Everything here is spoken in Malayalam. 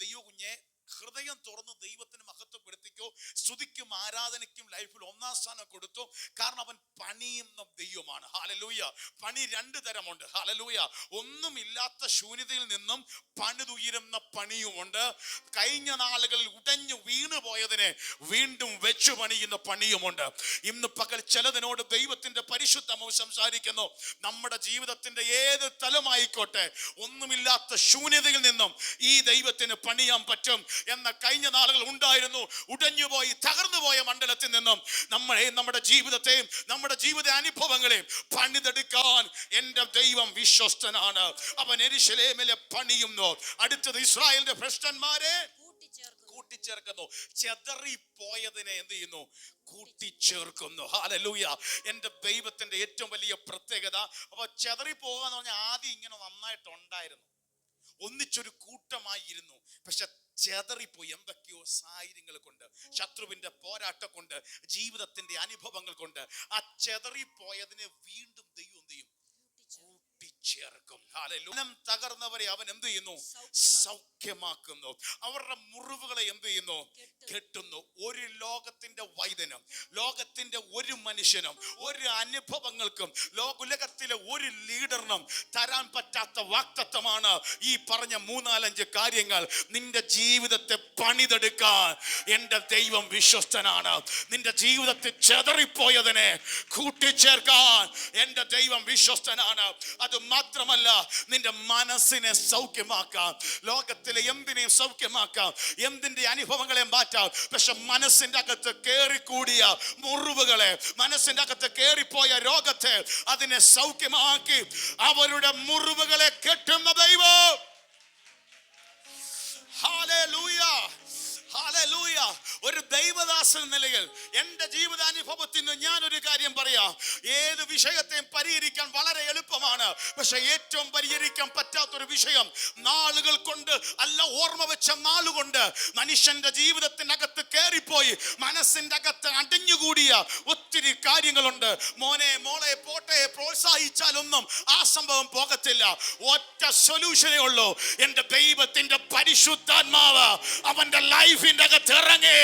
ദൈവ കുഞ്ഞെ ഹൃദയം തുറന്ന് ദൈവത്തിന് മഹത്വപ്പെടുത്തിക്കോ സ്തുതിക്കും ആരാധനയ്ക്കും ലൈഫിൽ ഒന്നാം സ്ഥാനം കൊടുത്തു കാരണം അവൻ പണിയുന്ന ദൈവമാണ്. ഹാലലൂയ പണി രണ്ട് തരമുണ്ട്. ഹാലലൂയ ഒന്നുമില്ലാത്ത ശൂന്യതയിൽ നിന്നും പണിതുയരുന്ന പണിയുമുണ്ട്. കഴിഞ്ഞ നാളുകളിൽ ഉടഞ്ഞു വീണു പോയതിനെ വീണ്ടും വെച്ചു പണിയുന്ന പണിയുമുണ്ട്. ഇന്ന് പകൽ ചിലതിനോട് ദൈവത്തിന്റെ പരിശുദ്ധമോ സംസാരിക്കുന്നു. നമ്മുടെ ജീവിതത്തിന്റെ ഏത് തലമായിക്കോട്ടെ ഒന്നുമില്ലാത്ത ശൂന്യതയിൽ നിന്നും ഈ ദൈവത്തിന് പണിയാൻ പറ്റും. എന്ന കഴിഞ്ഞ നാളുകൾ ഉണ്ടായിരുന്നു. ഉടഞ്ഞുപോയി തകർന്നുപോയ മണ്ഡലത്തിൽ നിന്നും നമ്മളെ നമ്മുടെ ജീവിതത്തെയും നമ്മുടെ ജീവിത അനുഭവങ്ങളെയും പണിതെടുക്കാൻ എന്റെ ദൈവം വിശ്വസ്തനാണ്. അവൻ എരിശലേമിലെ പണിയുന്നു. അടുത്തത് ഇസ്രായേലിന്റെ ഭ്രഷ്ടന്മാരെ കൂട്ടിച്ചേർക്കുന്നു. ചെതറി പോയതിനെ എന്ത് ചെയ്യുന്നു? കൂട്ടിച്ചേർക്കുന്നു. ഹാലലൂയ എന്റെ ദൈവത്തിന്റെ ഏറ്റവും വലിയ പ്രത്യേകത അപ്പൊ ചെതറിപ്പോകുക എന്ന് പറഞ്ഞാൽ ആദ്യം ഇങ്ങനെ നന്നായിട്ടുണ്ടായിരുന്നു ഒന്നിച്ചൊരു കൂട്ടമായിരുന്നു. പക്ഷെ ചെതറിപ്പോയി എന്തൊക്കെയോ സാഹചര്യങ്ങൾ കൊണ്ട് ശത്രുവിന്റെ പോരാട്ടം കൊണ്ട് ജീവിതത്തിന്റെ അനുഭവങ്ങൾ കൊണ്ട്. ആ ചെതറിപ്പോയതിനെ വീണ്ടും ദൈവം എന്ത് ചെയ്യും? കൂട്ടിച്ചേർക്കും. തകർന്നവരെ അവൻ എന്ത് ചെയ്യുന്നു? സൗഖ്യമാക്കുന്നു. അവരുടെ മുറിവുകളെ എന്ത് ചെയ്യുന്നു? കെട്ടുന്നു. ഒരു ലോകത്തിന്റെ വൈദനം ലോകത്തിന്റെ ഒരു മനുഷ്യനും ഒരു അനുഭവങ്ങൾക്കും ലോകുലകത്തിലെ ഒരു ലീഡറിനും തരാൻ പറ്റാത്ത വാക്തത്വമാണ് ഈ പറഞ്ഞ മൂന്നാലഞ്ച് കാര്യങ്ങൾ. നിന്റെ ജീവിതത്തെ പണിതെടുക്കാൻ എന്റെ ദൈവം വിശ്വസ്തനാണ്. നിന്റെ ജീവിതത്തിൽ ചെതറിപ്പോയതിനെ കൂട്ടിച്ചേർക്കാൻ എന്റെ ദൈവം വിശ്വസ്തനാണ്. അത് മാത്രമല്ല നിന്റെ മനസ്സിനെ സൗഖ്യമാക്കാം ലോകത്തിലെ എന്തിനേയും സൗഖ്യമാക്കാം എന്തിന്റെ അനുഭവങ്ങളെ മാറ്റാം. പക്ഷെ മനസ്സിന്റെ അകത്ത് കയറിക്കൂടിയ മുറിവുകളെ മനസ്സിന്റെ അകത്ത് കയറിപ്പോയ രോഗത്തെ അതിനെ സൗഖ്യമാക്കി അവരുടെ മുറിവുകളെ കെട്ടുന്ന ദൈവം. നിലയിൽ എന്റെ ജീവിതാനുഭവത്തിൽ നിന്ന് ഒരു കാര്യം പറയാം. ഏത് വിഷയത്തെയും പരിഹരിക്കാൻ വളരെ എളുപ്പമാണ്. പക്ഷെ ഏറ്റവും പരിഹരിക്കാൻ പറ്റാത്തൊരു വിഷയം നാളുകൾ കൊണ്ട് അല്ല ഓർമ്മ വെച്ച നാളുകൊണ്ട് മനുഷ്യന്റെ ജീവിതത്തിനകത്ത് കയറിപ്പോയി മനസ്സിന്റെ അകത്ത് അടിഞ്ഞുകൂടിയ ഒത്തിരി കാര്യങ്ങളുണ്ട്. മോനെ മോളെ പോട്ടെ പ്രോത്സാഹിച്ചാലൊന്നും ആ സംഭവം പോകത്തില്ല. ഒറ്റ സൊല്യൂഷനേ ഉള്ളൂ. എന്റെ ദൈവത്തിന്റെ പരിശുദ്ധാത്മാവ് അവന്റെ ലൈഫിന്റെ അകത്ത് ഇറങ്ങി.